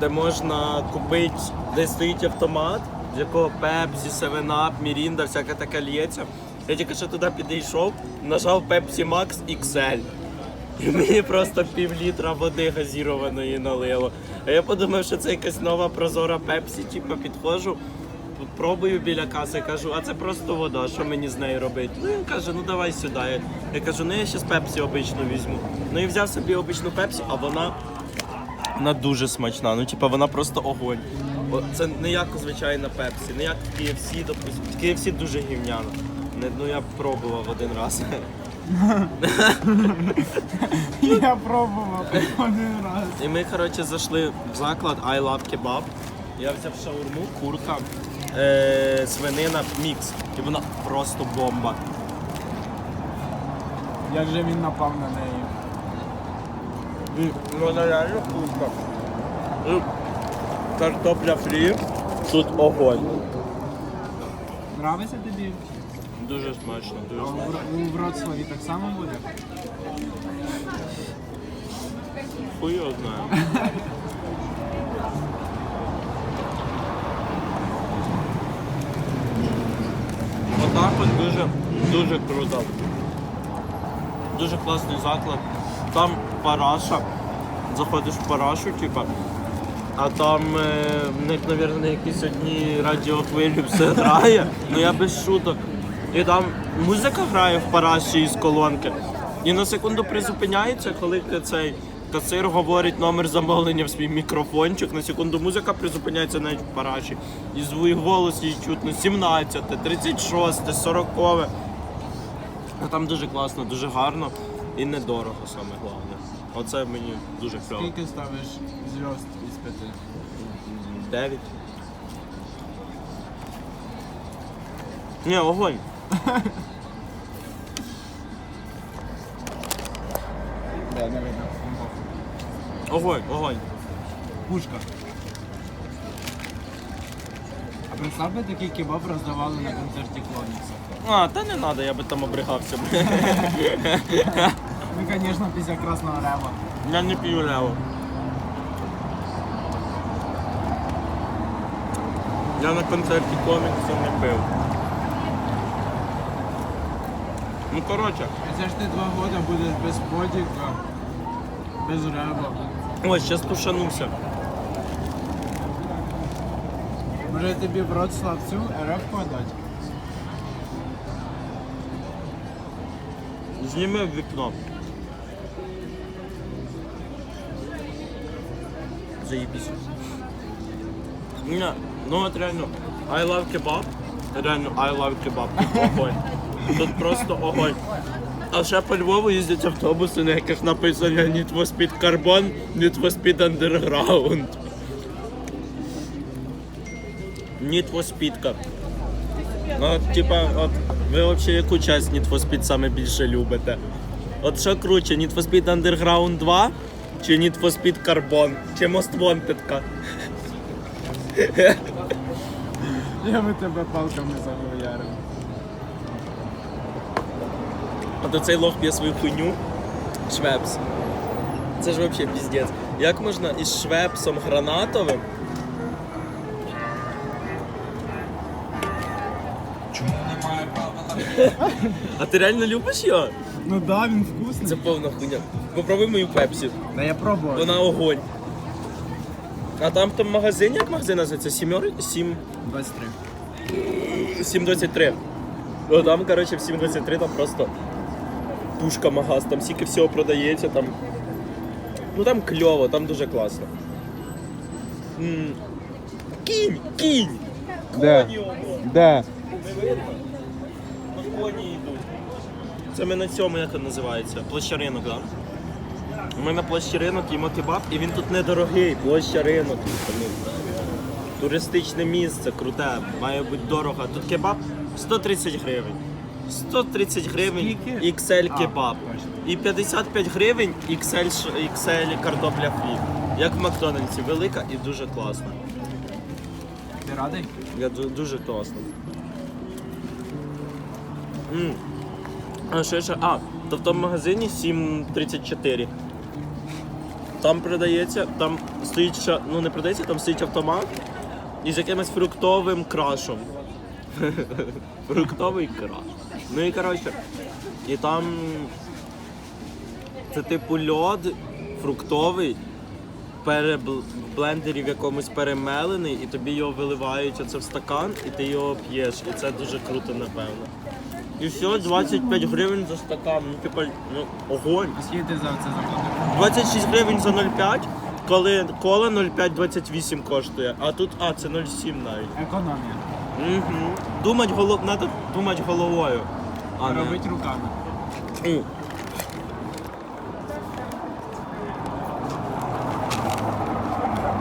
де можна купити, де стоїть автомат, з якого Пепсі, 7-Up, Мірінда, всяке таке лється. Я тільки що туди підійшов, нажав Pepsi Max XL. І мені просто пів літра води газірованої налило. А я подумав, що це якась нова прозора Пепсі, типу підходжу, пробую біля каси, кажу, а це просто вода, що мені з нею робити? Ну він каже, ну давай сюди. Я, кажу, ну я ще з Пепсі обичну візьму. Ну і взяв собі обичну Пепсі, а вона вона дуже смачна. Ну, типа, вона просто огонь. О, Це не як звичайна пепсі, не як в KFC, допустим. KFC дуже гівняно. Не, ну я пробував один раз. Я пробував один раз. І ми, коротше, зайшли в заклад I Love Kebab. Я взяв шаурму, курка, е, свинина, мікс. І вона просто бомба. Як же він напав на неї? Вона реально вкусна. І Картопля фрі, тут огонь. Нравиться тобі? Дуже смачно, дуже смачно. У Вроцлаві так само буде? Хуй його знає. Отак от дуже, дуже круто. Дуже класний заклад. Там параша. Заходиш в парашу, типа. А там е, в них, мабуть, якісь одні радіохвилі все грає. Ну я без шуток. І там музика грає в параші із колонки. І на секунду призупиняється, коли цей касир говорить номер замовлення в свій мікрофончик. На секунду музика призупиняється навіть в параші. І звук голос їй чутно 17, 36, 40. Ну там дуже класно, дуже гарно і недорого саме головне. Оце мені дуже кльово. Скільки ставиш зв'язд із п'яти? 9. Ні, огонь. Да, не видно. Огонь, огонь. Пушка. А представ би такий кебаб роздавали на концерті Клонікса. А, та не треба, я би там обригався. Ну, звісно, після красного рема. Я не п'ю лево. Я на концерті коміксу не пив. Ну коротше, Це ж ти два роки будеш без подіка, без реба. ось зараз тушануся. Може тобі в Вроцлав цю РФ подати? Зніми вікно. Заебись. Ні, ну от реально, I love kebab. Реально, I love kebab. Тут. Тут просто огонь. А ще по Львову їздять автобуси, на яких написано Need for Speed Carbon, Need for Speed Underground. Need for Speed. Ну, типа, от ви взагалі яку часть Need for Speed саме більше любите? От що круче, Need for Speed Underground 2 чи Need for Speed Carbon? Чи Most Wanted? Я би тебе палками заговярив. От оцей лох п'є свою хуйню. Швепс. Це ж взагалі піздець. Як можна із швепсом гранатовим? А ти реально любиш його? Ну да, він вкусний. Це повна хуйня. Попробуй мою пепсі. Да я пробував. Вона огонь. А там в тому магазині, як магазин називається? Сімер... Сім... 23. 723. Ну там, коротше, в 723 там просто пушка магаз, там стільки всього продається, там. Ну там кльово, там дуже класно. М, Кінь! Кінь! Де? Коні ого! Де? Не видно? Ну коні. Це ми на цьому, як він називається? Площа ринок, так? Ми на площі ринок їмо кебаб, і він тут недорогий, площа ринок. Ну, Туристичне місце, круте, має бути дорого. Тут кебаб 130 гривень. 130 гривень? XL кебаб. І 55 гривень XL, XL картопля фрі. Як в Макдональдсі, велика і дуже класна. Ти радий? Я дуже класно. М. А ще ще. А, то в тому магазині 7.34. Там продається, там стоїть ще, ну не продається, там стоїть автомат із якимось фруктовим крашем. Фруктовий краш. Ну і коротше, і там це типу льод фруктовий, перебл- в якомусь перемелений, і тобі його виливають оце в стакан, і ти його п'єш. І це дуже круто, напевно. І все, 25 гривень за стакан. Ну, типа, ну, огонь. А скільки ти за це заплатив? 26 гривень за 0,5, коли кола 0,5-28 коштує, а тут, а, це 0,7 навіть. Економія. Угу. Думать голов... Надо думати головою. А не... Робить руками. М.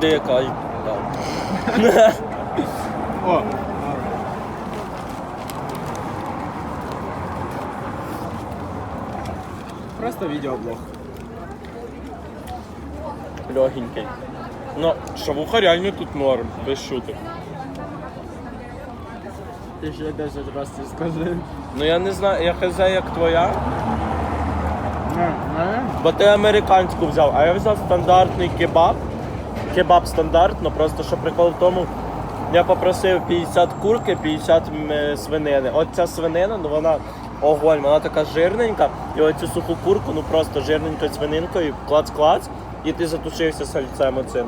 Де яка? Так. О! Просто відеоблог. Легенький. Ну, шавуха реально тут норм, без шуток. Ти ще 10 разів скажи. Ну я не знаю, я хз як твоя, Не, не. бо ти американську взяв, а я взяв стандартний кебаб. Кебаб стандарт, ну просто що прикол в тому, я попросив 50 курки, 50 свинини. От ця свинина, ну вона огонь, вона така жирненька, і оцю суху курку, ну просто жирненькою свининкою, клац-клац, і ти затушився сальцем оцим.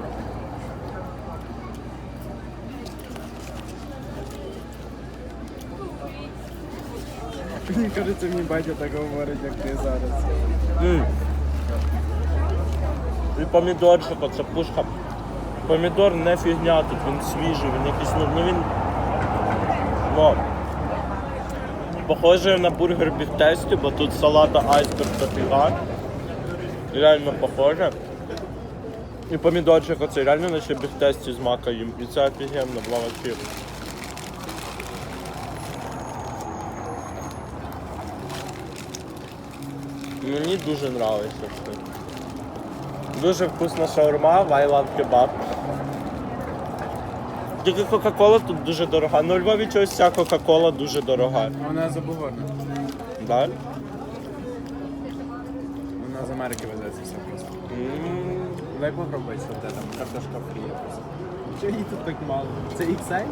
Мені кажеться, мені батя так говорить, як ти зараз. М. І помідорчик, оце пушка. Помідор не фігня тут, він свіжий, він якийсь, ну, ну він. Ну, похоже на бургер біфтесті, бо тут салата айсберг дофіга. Реально похоже. І помідорчик оцей, реально наче біфтесті з макаєм. І це офігенно, вообще. Мені дуже все. Дуже вкусна шаурма, I love kebab. Тільки Кока-Кола тут дуже дорога. Ну, у Львові чогось ця Кока-Кола дуже дорога. Вона забугорна. Да? Вона з Америки везеться все просто. Дай попробуй, що де там картошка фрі якось. Чого її тут так мало? Це XL?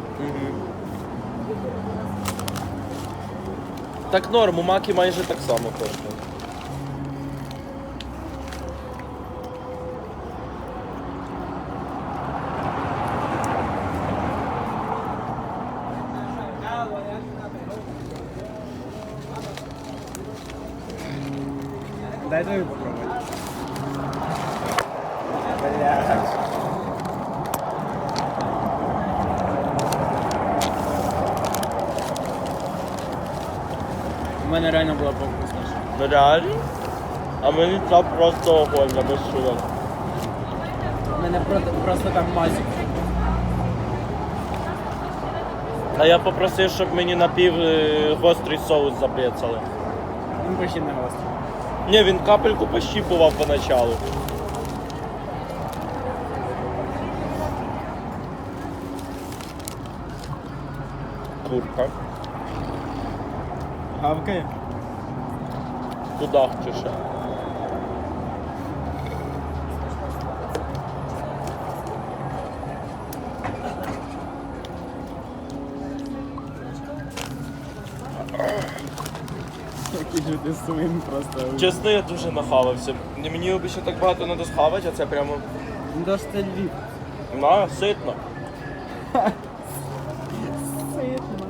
Так норм, у маки майже так само коштує. Дай тобі попробувати. Блядь. У мене реально була повкусніша. Ну реально? А мені це просто огонь, без шуток. У мене просто, просто там мазик. А я попросив, щоб мені напів е, гострий соус запрецали. Він почти не гострий. Ні, він капельку пощіпував поначалу. Курка. Гавкає? Куда Який же ти свин просто. Чесно, я дуже нахавався. Мені б так багато не схавати, а це прямо Ну то ж це Львів. на ситно. Ситно.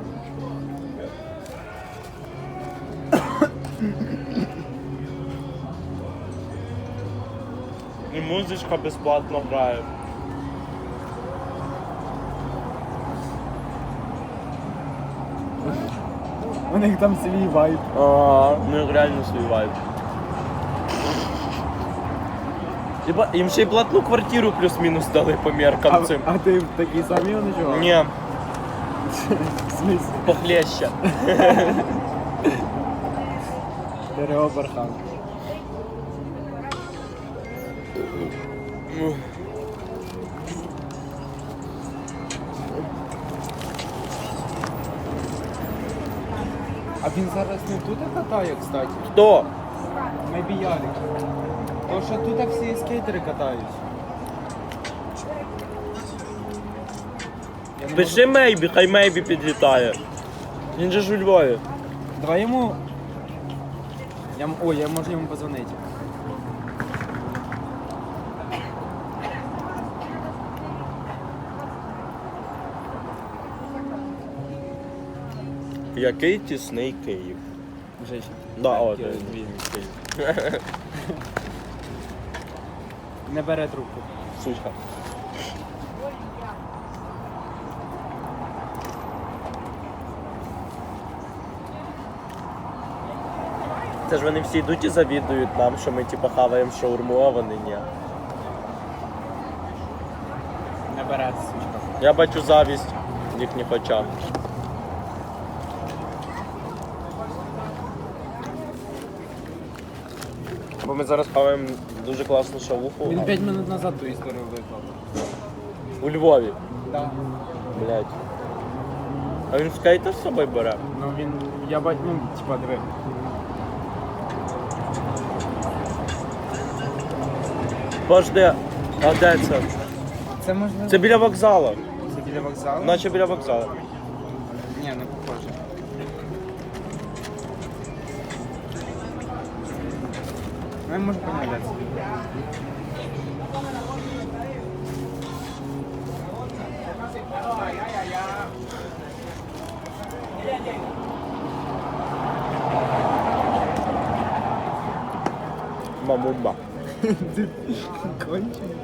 І музичка безплатно грає. У них там свій вайб. Ага, ну реально свій вайб. Єба- Їм ще й платну квартиру плюс-мінус дали по меркам А, цим. а ти такий самий ночував? Ні, В похлеще. Дерево бархан. А він зараз не тут катає, кстати. Хто? Maybe Ярик. То що тут всі скейтери. Я не Пиши Мейбі, хай Мейбі підлітає. Він же ж у Львові. Давай йому. Я... м- Ой, я можу йому позвонити. Який тісний Київ. Вже ще. Да, о, Київ. Не бере трубку. Сучка. Це ж вони всі йдуть і завідують нам, що ми типу хаваємо шаурму, а вони ні. Не бере сучка. Я бачу завість в їхніх очах. Бо ми зараз хаваємо дуже класну шавуху Він 5 минут назад ту історію виклав. у Львові. Да. Блять. А він скейтер з собою бере? Ну він. Я бать, ну, типа, диви. Пожди, а де це? Це можливо. Це біля вокзалу. Це біля вокзалу? Наче біля вокзалу. Ні, не похоже. Ну, я можу помилятися. Мамумба. Кончено.